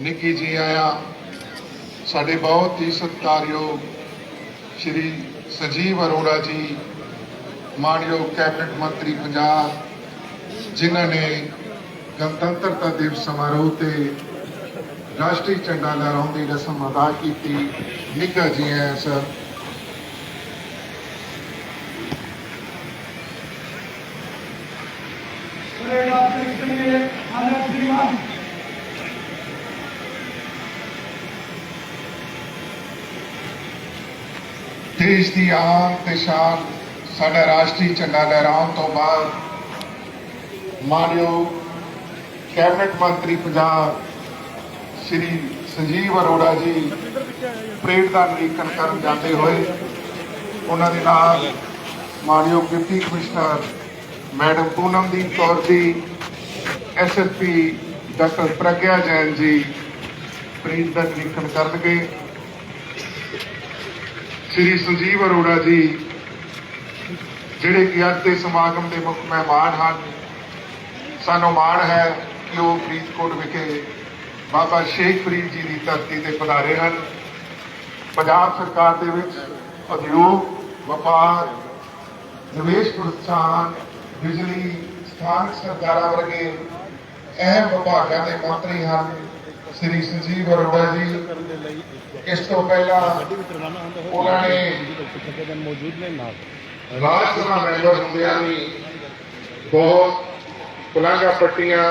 ਨਿੱਕੀ ਜੀ ਆਇਆ, ਸਾਡੇ ਬਹੁਤ ਹੀ ਸਤਿਕਾਰਯੋਗ ਸ਼੍ਰੀ ਸਜੀਵ ਅਰੋੜਾ ਜੀ, ਮਾਨਯੋਗ ਕੈਬਨਿਟ ਮੰਤਰੀ ਪੰਜਾਬ, ਜਿਨ੍ਹਾਂ ਨੇ ਗਣਤੰਤਰਤਾ ਦਿਵਸ ਸਮਾਰੋਹ ਤੇ ਰਾਸ਼ਟਰੀ ਝੰਡਾ ਲਹਿਰਾਉਣ ਦੀ ਰਸਮ ਅਦਾ ਕੀਤੀ ਨਿੱਕਾ ਜੀ ਆਇਆ ਸਰ Thank you. ਦੇਸ਼ ਦੀ ਆਨ ਤੇ ਸ਼ਾਨ ਸਾਡਾ ਰਾਸ਼ਟਰੀ ਝੰਡਾ ਲਹਿਰਾਉਣ ਤੋਂ ਬਾਅਦ ਮਾਨਯੋਗ ਕੈਬਨਿਟ ਮੰਤਰੀ ਪੰਜਾਬ ਸ਼੍ਰੀ ਸੰਜੀਵ ਅਰੋੜਾ ਜੀ ਪਰੇਡ ਦਾ ਨਿਰੀਖਣ ਕਰਨ ਜਾਂਦੇ ਹੋਏ ਉਹਨਾਂ ਦੇ ਨਾਲ ਮਾਨਯੋਗ deputy commissioner madam Poonamdeep Kaur ji SSP doctor Pragya Jain ਜੀ ਪਰੇਡ ਦਾ ਨਿਰੀਖਣ ਕਰਨਗੇ। ਸ੍ਰੀ ਸੰਜੀਵ ਅਰੋੜਾ ਜੀ, ਜਿਹੜੇ ਕਿ ਅੱਜ ਦੇ ਸਮਾਗਮ ਦੇ ਮੁੱਖ ਮਹਿਮਾਨ ਹਨ, ਸਾਨੂੰ ਮਾਣ ਹੈ ਕਿ ਉਹ ਫਰੀਦਕੋਟ ਵਿਖੇ ਬਾਬਾ ਸ਼ੇਖ ਫਰੀਦ ਜੀ ਦੀ ਧਰਤੀ ਤੇ ਪਧਾਰੇ ਹਨ। ਪੰਜਾਬ ਸਰਕਾਰ ਦੇ ਵਿੱਚ ਉਦਯੋਗ, ਵਪਾਰ, ਨਿਵੇਸ਼ ਪ੍ਰੋਤਸਾਹਨ, ਬਿਜਲੀ ਸਥਾਨਕ ਸਰਕਾਰਾਂ ਵਰਗੇ ਅਹਿਮ ਵਿਭਾਗਾਂ ਦੇ ਮੰਤਰੀ ਹਨ। ਸ੍ਰੀ ਸੰਜੀਵ ਅਰੋੜਾ ਜੀ। ਇਸ ਤੋਂ ਪਹਿਲਾਂ ਉਹਨਾਂ ਨੇ ਮੌਜੂਦ ਨੇ ਨਾਲ ਰਾਜ ਸਭਾ ਮੈਂਬਰ ਹੁੰਦਿਆਂ ਵੀ ਬਹੁਤ ਪੁਲਾਂਘਾਂ ਪੱਟੀਆਂ,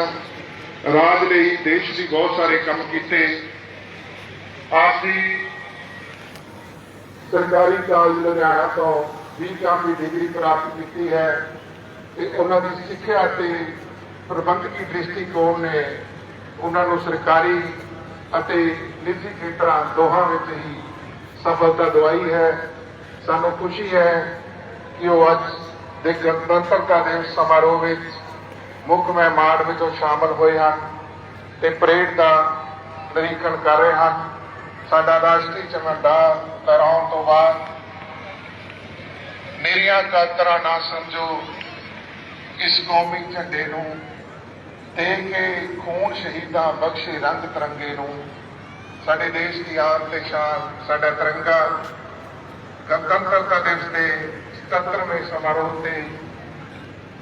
ਰਾਜ ਲਈ ਦੇਸ਼ ਲਈ ਬਹੁਤ ਸਾਰੇ ਕੰਮ ਕੀਤੇ। ਆਪ ਦੀ ਸਰਕਾਰੀ ਕਾਲਜ ਲੁਧਿਆਣਾ ਤੋਂ ਬੀਕਾਮ ਦੀ ਡਿਗਰੀ ਪ੍ਰਾਪਤ ਕੀਤੀ ਹੈ ਤੇ ਉਹਨਾਂ ਦੀ ਸਿੱਖਿਆ ਤੇ ਪ੍ਰਬੰਧਕੀ ਦ੍ਰਿਸ਼ਟੀਕੋਣ ਨੇ ਉਹਨਾਂ ਨੂੰ ਸਰਕਾਰੀ ਅਤੇ ਨਿੱਜੀ ਖੇਤਰਾਂ ਦੋਹਾਂ ਵਿੱਚ ਹੀ ਸਫਲਤਾ ਦਵਾਈ ਹੈ। ਸਾਨੂੰ ਖੁਸ਼ੀ ਹੈ ਕਿ ਉਹ ਅੱਜ ਦੇ ਗਣਤੰਤਰਤਾ ਦਿਵਸ ਸਮਾਰੋਹ ਵਿੱਚ ਮੁੱਖ ਮਹਿਮਾਨ ਵਿੱਚੋਂ ਸ਼ਾਮਲ ਹੋਏ ਹਨ ਤੇ ਪਰੇਡ ਦਾ ਨਿਰੀਖਣ ਕਰ ਰਹੇ ਹਨ। ਸਾਡਾ ਰਾਸ਼ਟਰੀ ਝੰਡਾ ਲਹਿਰਾਉਣ ਤੋਂ ਬਾਅਦ ਮੇਰੀਆਂ ਕਾਤਰਾਂ ਨਾ ਸਮਝੋ, ਇਸ ਕੌਮੀ ਝੰਡੇ ਨੂੰ ਦੇ ਕੇ ਖੂਨ ਸ਼ਹੀਦਾਂ ਬਖਸ਼ੇ ਰੰਗ ਤਿਰੰਗੇ ਨੂੰ। ਸਾਡੇ ਦੇਸ਼ ਦੀ ਆਨ ਤੇ ਸ਼ਾਨ, ਸਾਡਾ ਤਿਰੰਗਾ ਗਣਤੰਤਰਤਾ ਦਿਵਸ ਦੇ 77ਵੇਂ ਸਮਾਰੋਹ ਤੇ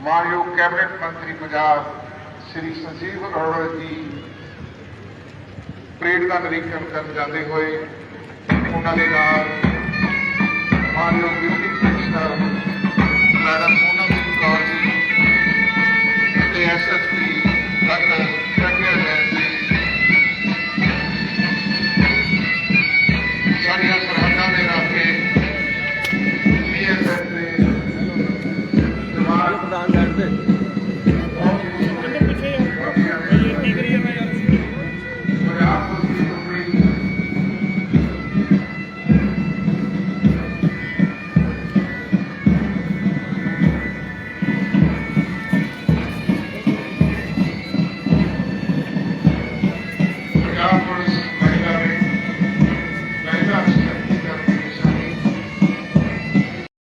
ਮਾਨਯੋਗ ਕੈਬਨਿਟ ਮੰਤਰੀ ਪੰਜਾਬ ਸ੍ਰੀ ਸੰਜੀਵ ਅਰੋੜਾ ਜੀ ਪਰੇਡ ਦਾ ਨਿਰੀਖਣ ਕਰਨ ਜਾਂਦੇ ਹੋਏ, ਉਹਨਾਂ ਦੇ ਨਾਲ ਮਾਨਯੋਗ ਡਿਪਟੀ ਕਮਿਸ਼ਨਰ